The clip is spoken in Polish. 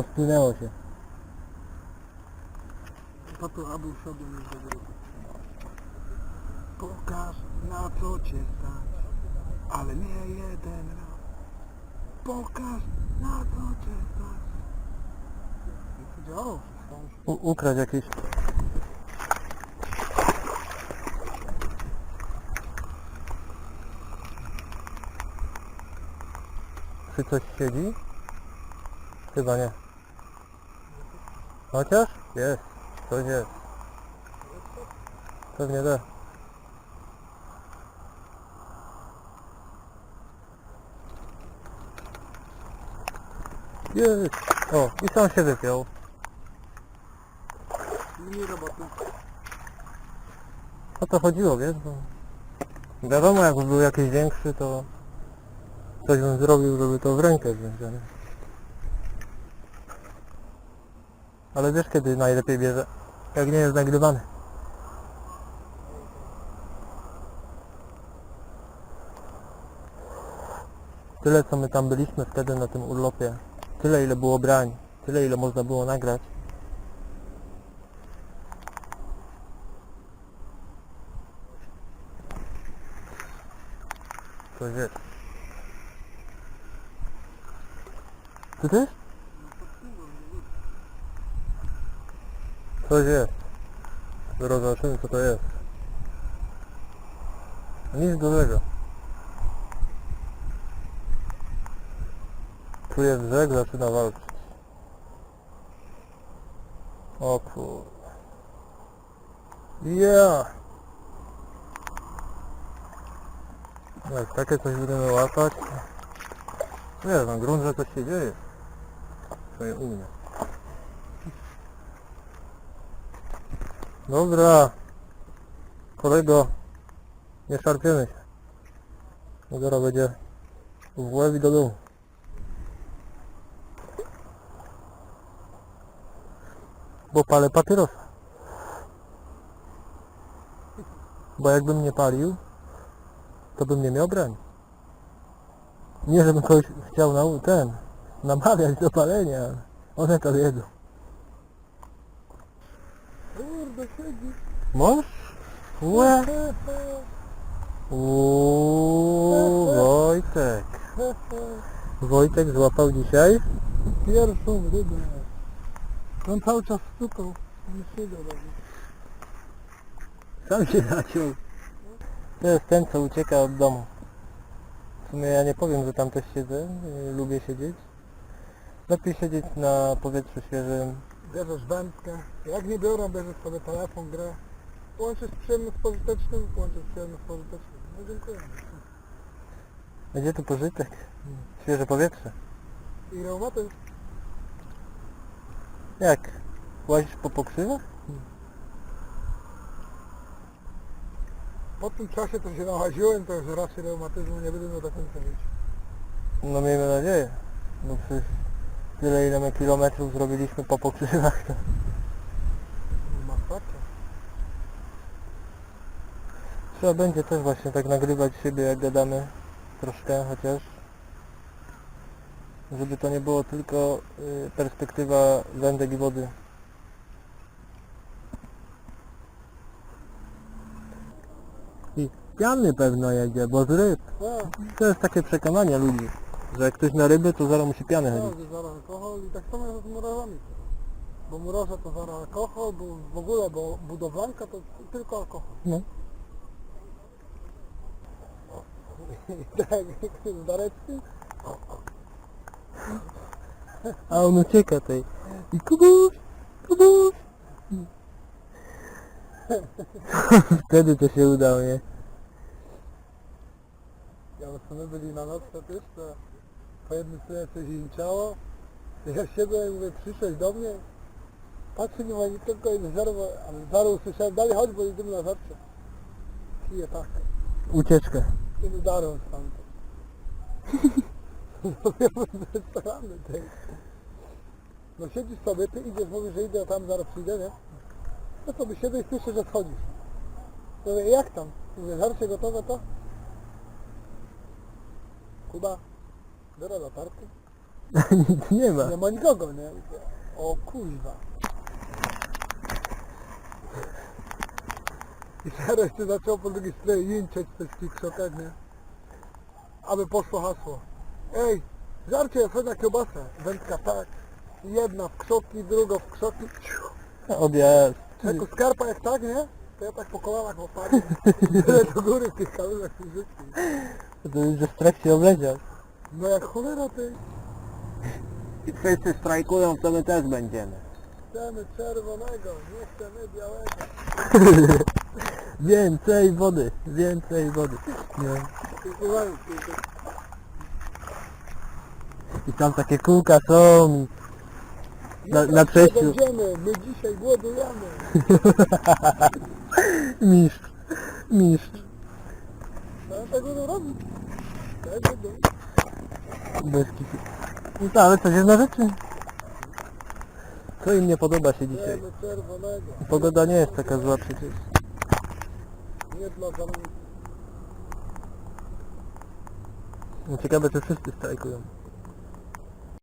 Rozpłynęło się. Po to, aby sobie nie zagrozić. Pokaż na co cię stać, ale nie jeden raz. Pokaż na co cię stać. I to działało wszystko. U ukraść jakieś... Czy coś siedzi? Chyba nie. Chociaż? Jest. Coś jest. Pewnie da. Jest. O, i sam się wypiął. Mniej roboty. O to chodziło, wiesz? Bo wiadomo, jakby był jakiś większy, to coś bym zrobił, żeby to w rękę wziąć, ale... Ale wiesz, kiedy najlepiej bierze? Jak nie jest nagrywany. Tyle, co my tam byliśmy wtedy na tym urlopie. Tyle, ile było brań. Tyle, ile można było nagrać. Coś jest. Co to jest? Coś jest. Zaraz zobaczymy co to jest. Nic. Tu jest brzeg, zaczyna walczyć. O kur... Yeah! Jak takie coś będziemy łapać, nie wiem, grunt, że coś się dzieje. Przynajmniej u mnie. Dobra. Kolego, nie szarpiemy się. Zaraz będzie w łeb i do domu. Bo palę papierosa. Bo jakbym nie palił, to bym nie miał broni. Nie, żebym kogoś chciał na ten, namawiać do palenia, ale one to wiedzą. Kurde, siedzi. Możesz? Łe. Uuu, Wojtek. Wojtek złapał dzisiaj? Pierwszą rybę. On cały czas stukał. Nie siedział dobrze. Sam się zaciął. To jest ten, co ucieka od domu. W sumie ja nie powiem, że tam też siedzę, lubię siedzieć. Lepiej siedzieć na powietrzu świeżym. Bierzesz wędkę. Jak nie biorą, bierzesz sobie telefon, grę. Łączysz przyjemne z pożytecznym, łączysz przyjemne z pożytecznym. No dziękuję. Gdzie tu pożytek? Świeże powietrze. I reumatyzm. Jak? Łazisz po pokrzywach? Po tym czasie to się nałaziłem, to już raczej reumatyzmu nie będę miał do końca mieć. No miejmy nadzieję. No przecież tyle ile my kilometrów zrobiliśmy po pokrzywach. To... Masakra. Trzeba będzie też właśnie tak nagrywać siebie jak gadamy troszkę chociaż. Żeby to nie było tylko y, perspektywa wędek i wody. I piany pewno jedzie, bo z ryb. A, To jest takie przekonanie ludzi. Że jak ktoś na ryby, to zaraz musi pianę Tak, chodzić. że zaraz alkohol i tak samo jest z murarzami. Bo murarze to zaraz alkohol, bo w ogóle, bo budowlanka to tylko alkohol. No. tak, z Dareckim. A on ucieka tej. I kubuś, kubuś. Wtedy to się udało, nie? Ja sumie byli na noc, to też to po jednym stronie coś im ciało. Ja siedzę i mówię, przyszłeś do mnie. Patrzę, nie ma nikogo i żarło, ale żarło usłyszałem, dalej chodź, bo idziemy na zawsze. Kije tak. Ucieczkę. I udarłem stamtąd. No ja byłem zesrany tej. No siedzisz sobie, ty idziesz, mówisz, że idę, a tam zaraz przyjdę, nie? No sobie siedzę i słyszę, że schodzisz. Mówię, jak tam? Mówię, żarcie gotowe to? Kuba, biorę latarkę. Nic nie ma. Nie ma nikogo, nie? O kuźwa. I teraz się zaczęło po drugiej stronie jęczeć coś w tych krzokach, nie? Aby poszło hasło. Ej, żarcie, chodź na kiełbasę. Wędka tak. Jedna w krzoki, druga w krzoki. Odjazd. Jako skarpa jak tak, nie? To ja tak po kolanach opadłem. Tyle do góry w tych się rzucił. To już strach się obleciał. No jak cholera ty. I wszyscy strajkują, to my też będziemy. Chcemy czerwonego, nie chcemy białego. Więcej wody, więcej wody. Nie. Ty- ty- I tam takie kółka są. i Na- jutro na przejściu. Będziemy, my dzisiaj głodujemy. Mistrz, mistrz. No tak będą robić. Tak będą. Bez kitu. No tak, ale coś jest na rzeczy. Co im nie podoba się dzisiaj? Czerwonego. Pogoda nie jest taka zła przecież. Nie dla zamówienia. No Ciekawe czy wszyscy strajkują.